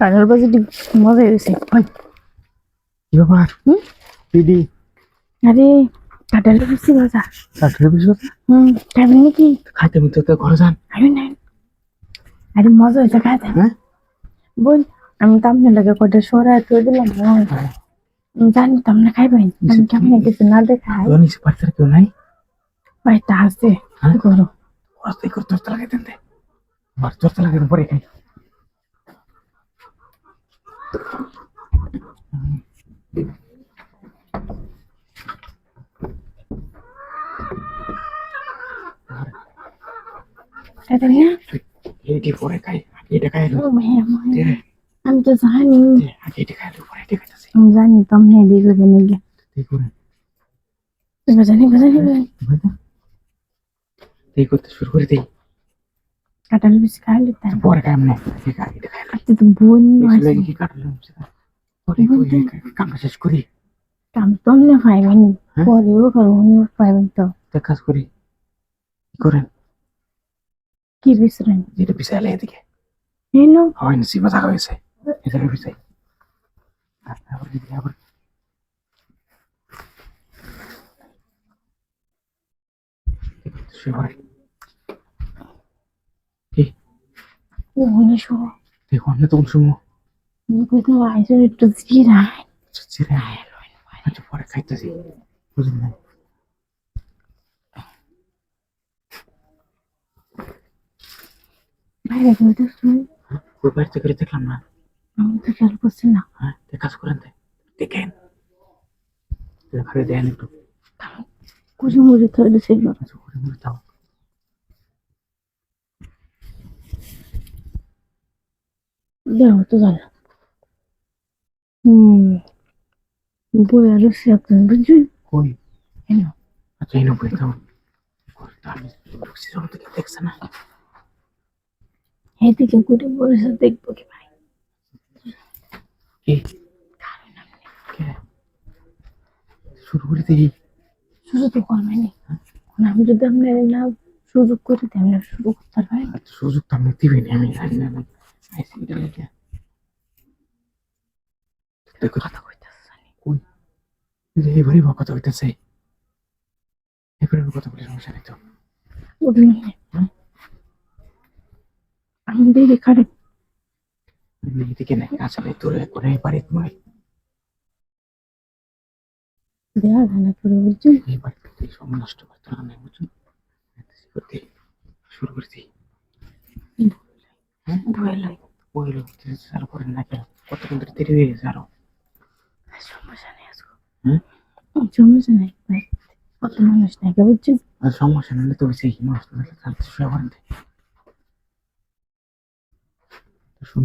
কানের বাজে মজা হয়েছে? দিদি। আরে কাটালে বেশি মজা কাঠের বিষয় হুম খাবি নাকি? খাইতে মিতে তো ঘরে যান। আমি নাই আরে মজা হয়েছে খাই হ্যাঁ? বল আমি তো আপনার লাগে কটা সরাই তো দিলাম। হ্যাঁ। জানি তো আপনি খাইবেন। আমি কেমন কিছু না দেখাই নিচে বাড়িতে কেউ নাই? বাড়িতে হ্যাঁ? করো রাস্তা করে তোরতে লাগাই দে। আর তোরতে লাগাই পরে খাই এটা না এইটি পরে খাই আগে এটা খাই ও ভাইয়া, দে ভাইয়া, আমি তো জানি দে আগে এটা খাই পরে এটা খাইতেছি আমি জানি তো আপনি দিয়ে দেবেন নাকি এই করে এবার জানি এবার জানি এই করতে শুরু করে দিই কাটালে আছে লাগে কি বিশ্রাম যেটা পিছাইলে এদিকে। হেন হয় না সিমা থাকা হয়েছে। এদিকে পিছাই আবার এদিকে আবার। শুয়ে পড়ে কি বুঝলি না বাইরে বলতে শুন ওই বাড়িতে করে দেখলাম না আমি তো খেয়াল করছি না হ্যাঁ তে কাজ করেন দেখেন ঘরে দেন একটু কুচি মুড়ি করে মরে দেহ তো জানো হুম বই আর সে আপনার বুঝছেন কই হেন আচ্ছা এই নব্বই দাও দেখছে না এদিকে করে বসে দেখব কি ভাই শুরু করে দিই শুরু তো করবেনি আমি যদি আপনার না সুযোগ করে দিই আপনার শুরু করতে পারেন সুযোগ তো আপনি দিবেন আমি জানি না কথা কইতেছে এবারই বা কথা হইতেছে এবারে কথা বলে সমস্যা নেই তো আমি দেখি খারে এদিকে নাই আসলে তোর করে বাড়ি নয় দেয়া গানা করে বুঝছেন এই বাড়িতে সময় নষ্ট করতে না বুঝুন করতে শুরু করে দিই হ্যাঁ ওই লোক চালু করেন না কেন কত কিন্তু দেরি হয়ে গেছে আরও সমস্যা নেই আজকে হুম? সমস্যা নেই কত মানুষ নাই কে বুঝছেন আর সমস্যা মানুষ দেখলে তাহলে তো শুয়ে পড়েন শুন